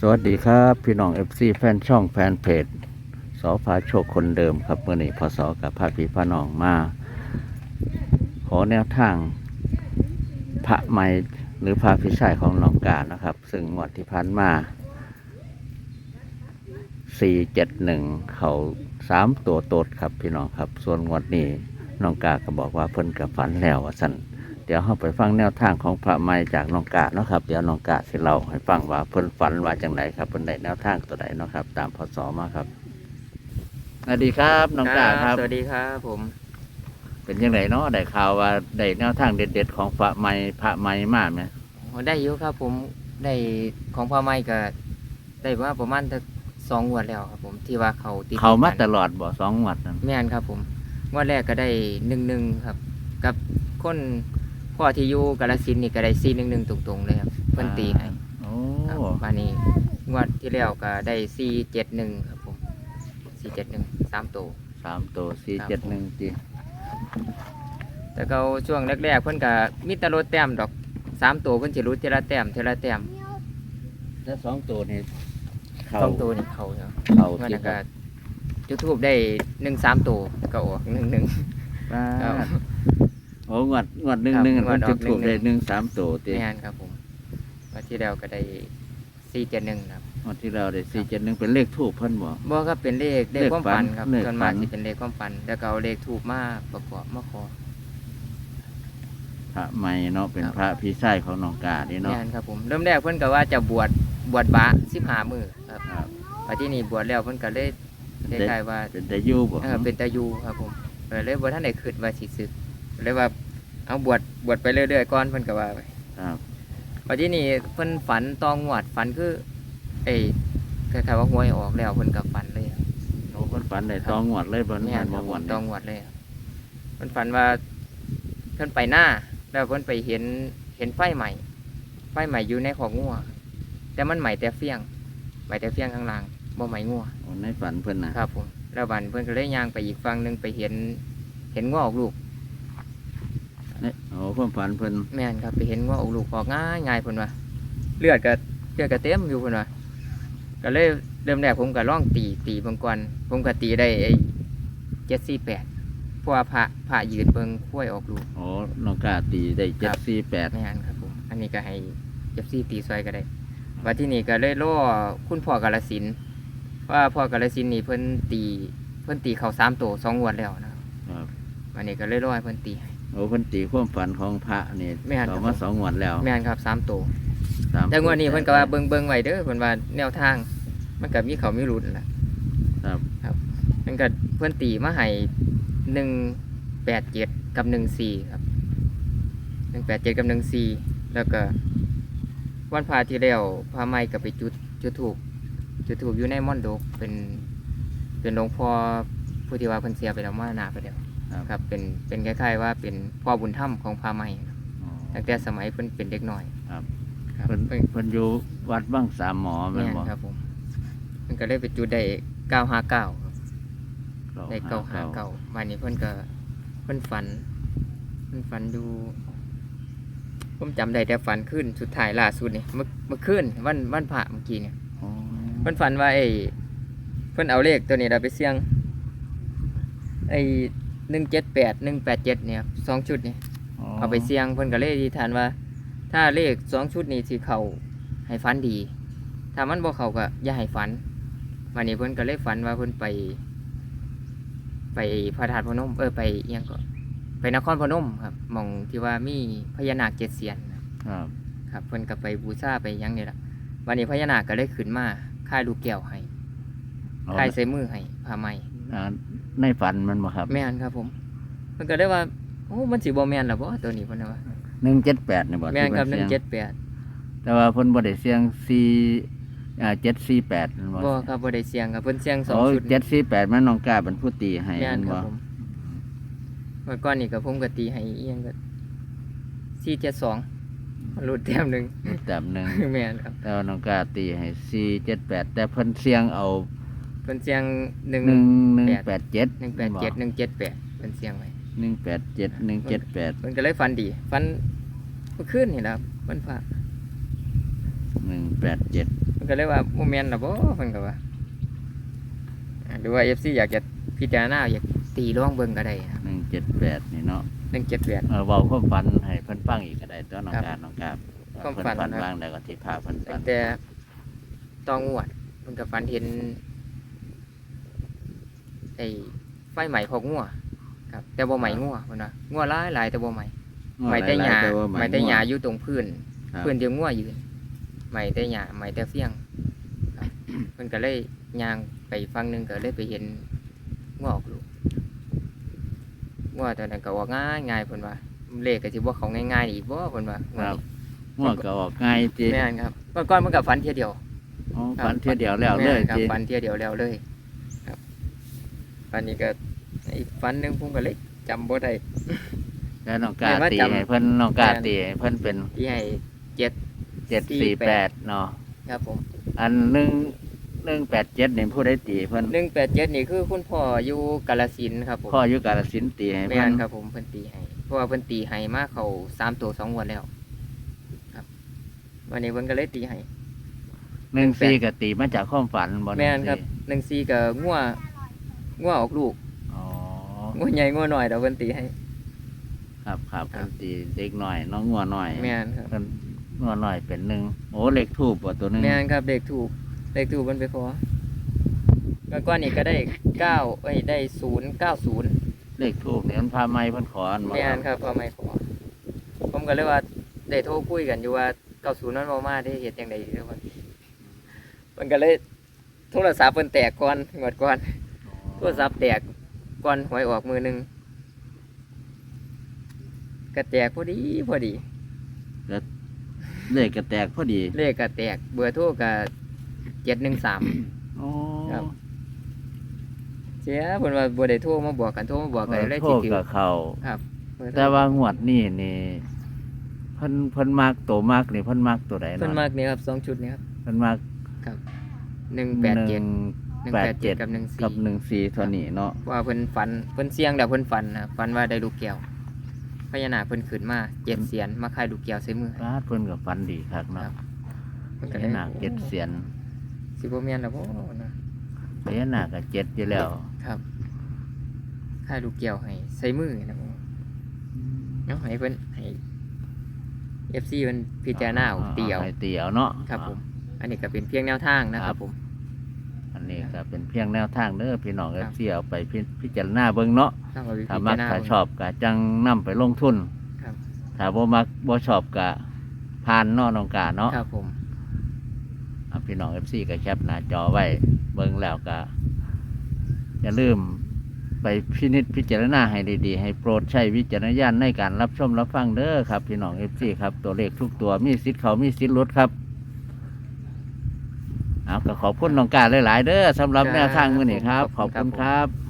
สวัสดีครับพี่น้องเอฟซีแฟนช่องแฟนเพจสอพาโชคคนเดิมครับเมื่อนี้พศกับพาพี่พาน้องมา ขอแนวทาง พระไม่หรือพระพิชัยของน้องกานะครับ ซึ่งงวดที่ผ่านมาสี่เจ็ดหนึ่งเขาสามตัวโตดครับพี่น้องครับ ส่วนงวดนี้น้องกาก็บอกว่าเพิ่นกับฝันแล้วว่าสัน เดี๋ยวเราไปฟังแนวทางของพระไม้จากน้องกาเนาะครับ เดี๋ยวน้องกาสิเราให้ฟังว่าเพิ่นฝันว่าจังไรครับเพิ่นได้แนวทางตัวใดเนาะครับ ตามพศมาครับสวัสดีครับน้องกาครับ สวัสดีครับ ผม เป็นยังไงเนาะได้ข่าวว่าได้แนวทางเด็ดๆของพระไม้พระไม้มากไหมโอ้ได้เยอะครับ ผมได้ของพ่อไม้ก็ได้ว่าประมาณสักสองงวดแล้วครับ ผมที่ว่าเขาติดเขามากันตลอดบ่สองงวัดนั่นแม่นครับ ผมงวดแรกก็ได้หนึ่งหนึ่งครับ กับคน พ่อที่อยู่กาลสินธุ์นี่ก็ได้ซีหนึ่งหนึ่งตรงๆเลยครับเพิ่นตีให้โอ้ครับมานี้งวดที่แล้วก็ได้ซีเจ็ดหนึ่งครับผมซีเจ็ดหนึ่งสามตัว สามตัวสี่เจ็ดหนึ่งจีแต่ก็ช่วงแรกๆเพิ่นก็มีแตลดแต้มดอกสามตัวเพิ่นสิรู้ทีละแต้มทีละแต้มแล้วสองตัวนี่เขาสองตัวนี่เขาเนาะเขาเมื่อที่นั้นก็จุดทูบได้หนึ่งสามตัวก็ออกหนึ่งหนึ่งบ้าครับ โอ้งวดงวดหนึ่งครับหนึ่งงวดออกจุดถูกหนึ่ได้งหนึ่งสามตัวตีไม่งานครับผมวันที่แล้วก็ได้สี่เจ็ดหนึ่งครับงวดที่เราได้สี่เจ็ดหนึ่งเป็นเลขทูบเพิ่นบ่บ่ครับเป็นเลขเลขเลขความฝัฝันนครับเลขส่วนฝัมากนจะเป็นเลขความฝัน แล้วก็เอาเลขถูกมาประกอบมาขอพระใหม่เนาะเป็นครับพระพี่ชายของน้องกานี่เนาะงานครับผมเริ่มแรกเพิ่นก็ว่าจะบวชบวชบะสิบหามือครับครับมาที่นี่บวชแล้วเพิ่นก็เลยคล้ายๆว่าเป็นแต่อยู่บ่เออเป็นตายูครับผมเออเลยบ่ท่านได้คิดว่าสิศึก เลยว่าเอาบวชบวชไปเรื่อยๆก่อนเพิ่นก็ว่าไปครับมาที่นี่เพิ่นฝันตองหวดฝันคือเอ้ยคล้ายๆว่าหวยออกแล้วเพิ่นก็ฝันเลยครับโอ้เพิ่นฝันได้ตองงวดเลยบ่แม่แม่นนคบ่รับงผวดมนี่ตองหวดเลยครับเพิ่นฝันว่าเพิ่นไปหน้า แล้วเพิ่นไปเห็นเห็นไฟใหม่ไฟใหม่อยู่ในของงัวแต่มันใหม่แต่เฟี้ยงใหม่แต่เฟี้ยงข้างล่างบ่ไหม้งัวโอ้ในฝันเพิ่นน่ะครับผมแล้วบันเพิ่นก็เลยย่างไปอีกฝั่งหนึงไปเห็นเห็นงัวออกลูก เนี่ยโอ้ความฝันเพิ่นแม่นครับไปเห็นงัวออกลูกออกง่ายง่ายเพิ่นว่าเลือดก็เลือดก็เต็มอยู่เพิ่นว่าก็เลยเริ่มแรกผมก็ล่องตีตีเบางก่อนผมก็ตีได้ไอ้เจ็ดสี่แปดเพราะว่าพระพระยืนเบิ่งคุ้ยออกลูกโอ้น้องกาตีได้ครั748ไม่อันครับผม อันนี้ก็ให้เจ็บซี่ตีซอยก็ได้ว่าที่นี่ก็เลยล่อคุณพ่อกาลสินธุ์ว่าพ่อกาลสินธุ์นี่เพิ่นตี เพิ่นตีเขาสามตัวสองงวดแล้วนะครับครับ วันนี้ก็เลยล่อให้เพิ่นตีให้ โอ้เพิ่นตีความฝันของพระนี่แม่นครับ ต่อมาสองงวดแล้วแม่นครับสามตัวสามแต่งวดนี้เพิ่นก็ว่าเบิ่งเบิ่งไว้เด้อเพิ่นว่าแนวทาง มันก็มีเขามีรุนล่ะครับมันก็เพิ่นตีมาให้หนึ่งแปดเจ็ดกับหนึ่งสี่ครับหนึ่งแปดเจ็ดกับหนึ่งสี่แล้วก็วันพาที่แล้วพาไม่ก็ไปจุดจุดถูกจุดถูกอยู่ในม่อนโดกเป็น เป็นหลวงพ่อผู้ที่ว่าเพิ่นเสียไปแล้วมาหนาไปแล้ว ครับ ครับเป็นเป็นคล้ายๆว่าเป็นพ่อบุญธรรมของพาไม่อ๋อ ตั้งแต่สมัยเพิ่นเป็นเด็กหน่อยครับ ครับเพิ่นเพิ่นอยู่วัดบ้างสามหมอแม่แม่นนบ่ครับผมมันก็เลยไปจุดได้เก้าห้าเก้าเก้าได้เก้าหาเก้าวันนี้เพิ่นก็เพิ่นฝัน เพิ่นฝันดู ผมจำได้แต่ฝันขึ้นสุดท้ายล่าสุดนี่เมื่อเมื่อคืนวันวันพระเมื่อกี้เนี่ยอ๋อเพิ่นฝันว่าไอ้เพิ่นเอาเลขตัวนี้เราไปเสี่ยงไอ้ หนึ่งเจ็ดแปดหนึ่งแปดเจ็ดเนี่ยสองชุดนี่เอาไปเสี่ยงเพิ่นก็เลยอธิษฐานว่า ถ้าเลขสองชุดนี้สิเข้าให้ฝันดี ถ้ามันบ่เข้าก็อย่าให้ฝันวันนี้เพิ่นก็เลยฝันว่าเพิ่นไป ไปพระธาตุพนม เออไปอิหยังก็ไปนครพนมครับหมองที่ว่ามีพญานาคเจ็ดเสียนนะครับครับเพิ่นก็ไปบูชาไปหยังนี่ล่ะวันนี้พญานาคก็เลยขึ้นมาค่ายลูกแก้วให้เอาค่ายใส่มือให้ผ้าไหมอ่า ในฝันมันบ่ครับแม่นครับผมเพิ่นก็ได้ว่าโอ้มันสิบ่แม่นล่ะบ่ตัวนี้เพิ่นน่ะว่า178นี่บ่แม่นครับที่เพิ่นเสี่ยง178แต่ว่าเพิ่นบ่ได้เสียง4อ่า748นั่นบ่บ่ครับบ่ได้เสียงครับเพิ่นเสียงสองโอ้ชุด748มันน้องกาเป็นผู้ตีให้แม่นนั่นครับ่บผมเมื่อก่อนนี่ก็ผมก็ตีให้อีหยังก็472มันลดแต้มหนึง แต้มหนึงแม่นครับ แต่ว่าน้องกาตีให้478แต่เพิ่นเสียงเอา เพิ่นเสียง1 1187 187 178เพิ่นเสียงไว้187 178เพิ่นก็เลยฟันดีฟันเมื่อคืนนี่แหละครับมันพระ187มันมันก็เลยว่าโมเมนต์นะบ่เพิ่นก็ว่าอ่าหรือว่า FC อยากจะพิจารณาอยากตีร่องเบิ่งก็ได้นะหนึ่งเจ็ดแปดนี่เนาะ178เออเว้าความฝันให้เพิ่นฟังอีกก็ได้ตัวน้องครับการน้องกาบความเพิ่นฝันฝันนะว่างได้ก็ที่พาเพิ่นฝัตั้นงแต่ตองวดมันก็ฝันเห็น ไอ้ไฟไหม้พอกงัวครับ แต่บ่ไหม้งัวเพิ่นว่างัวหลายหลายแต่บ่ไหม้ไหม้แต่หญ้าไหม้แต่หญ้าอยู่ตรงพื้นครับเพื่อนเดียวงัวยืนใหม่แต่หยาใหม่แต่เฟี้ยงครับเพื่อนก็เลยย่างไปฟังหนึงก็เลยไปเห็นงัวออกลูกงัวตัวนั้นก็ว่าง่ายง่ายเพิ่นว่าเลขก็สิบ่เขาง่ายๆอีกบ่เพิ่นว่าครับง่วงก็ออกง่ายจีแม่นครับเมื่อก่อนมันก็ฝันเที่ยเดียว อ๋อฝันเที่ยวเดียวแล้วเลยม่นครับจี ฝันเที่ยเดียวแล้วเลยครับ อันนี้ก็อีกฝันหนึงผมก็เลยจำบ่ได้ แล้วน้องกาเห็นว่าตีจำให้เพิ่นน้องกาแม่นตีให้เพิ่นเป็นที่ให้เจ็ด เจ็ดสี่แปดเนาะครับผมอันหนึ่งหนึ่งแปดเจ็ดนี่ผู้ได้ตีเพิ่น187นี่คือคุณพ่ออยู่กาฬสินธุ์ครับผมพ่ออยู่กาลสินธุ์ตีให้แม่เพิ่นนครับผมเพิ่นตีให้เพราะว่าเพิ่นตีให้มาเขาสามตัวสองงวันแล้ว ครับ วันนี้เพิ่นก็เลยตีให้ หนึ่งสี่ก็ตีมาจากความฝันบ่แม่นครับหงสี่หนึ่งซีกับงัว งัวออกลูกอ๋องัวใหญ่งัวน้อยเดี๋ยวเพิ่นตีให้ ครับครับครัเพิ่บ นตีเด็กหน่อยน้องงัวหน่อยแม่นครับเพิ่นงัวหน่อยเป็นหนึ่งโอ้เล็กทูบบ่ตัวหนึงแม่นครับเด็กถูกเด็กถูกเพิ่นไปขอแล้วก้อนนี้ก็ได้เก้าเอ้ยได้ศูนย์เก้าศูนย์เลขทูบเนี่ยมันพาไม้เพิ่นขออันบ่แม่นครับพอไม่ขอผมก็เลยว่าได้โทรคุยกันอยู่ว่าเก้าศูนย์นั้นบ่มาได้เฮ็ดจังได๋เด้อมันมันก็เลยโทรศัพท์เพิ่นแตกก่อนงวดก่อน โทรศัพท์แตกก่อนหวยออกมือหนึ่งก็แตกพอดีพอดี เลขก็แตกพอดีเลขก็แตกเบอร์โทรก็เจ็ดหนึ่งสาม โอ้ครับ เสียเพิ่นว่าบ่ได้โทรมาบอกกันโทรมาบอกกันเลยโทสิษถือกับเขาครับเบอร์โทรแต่ว่างวดนี้นี่เพิ่นเพิ่นมากตัวมากนี่เพิ่นมากตัวใดเพิ่นเนาะมากนี่ครับสองชุดนี่ครับ เพิ่นมากหนึ่งแปดเจ็ดหหนึ่ นึ่งงแปแปดดเจ็เจ็ดดกับหนึ่งกัสี่บหนึ่งสี่เท่านี้เนาะว่าเพิ่นฝันเพิ่นเสียงแล้วเพิ่นฝันนะฝันว่าได้ลูกแก้วพญานาคเพิ่นขึ้นมาเจ็ดเสียนมาคายลูกแก้วใส่มือให้ร้านเพิ่นกับฟันดีคักครัเนาะบเพิ่นพก็ได้ญานาคเจ็ดเสียนสิบ่แม่นแล้วบ่นะพญานาคก็เจ็ดอยู่แล้วครับคายลูกแก้วให้ใส่มือนะผมเนาะให้เพิ่นให้ FC เพิ่นพิจารณาเอาเตียวให้เตียวเนาะครับผมอันนี้ก็เป็นเพียงแนวทางนะครับผม อันนี้ก็เป็นเพียงแนวทางเด้อพี่น้องคเอรับฟซีเอาไปพิพิจารณาเบิ่งเนาะต้องเอาไปถ้าพิมัจากรณา ถ้าเบิ่งชอบก็จังนำไปลงทุนครับ ถ้าบ่มักบ่ชอบก็ผ่านเนาะน้องกาเนาะครับผมอะพี่น้อง FC ก็แคปหน้าจอไว้เบิ่งแล้วก็อย่าลืมไปพินิจพิจารณาให้ดีๆ ให้โปรดใช้วิจารณญาณในการรับชมรับฟังเด้อครับพี่น้อง FC ครับตัวเลขทุกตัวมีสิทธิ์เขามีสิทธิ์หลุดครับ เอาก็ขอบคุณน้องกาหลาย ๆ เด้อสำหรับแนวทางมื้อนี้ครับ ขอบคุณครับ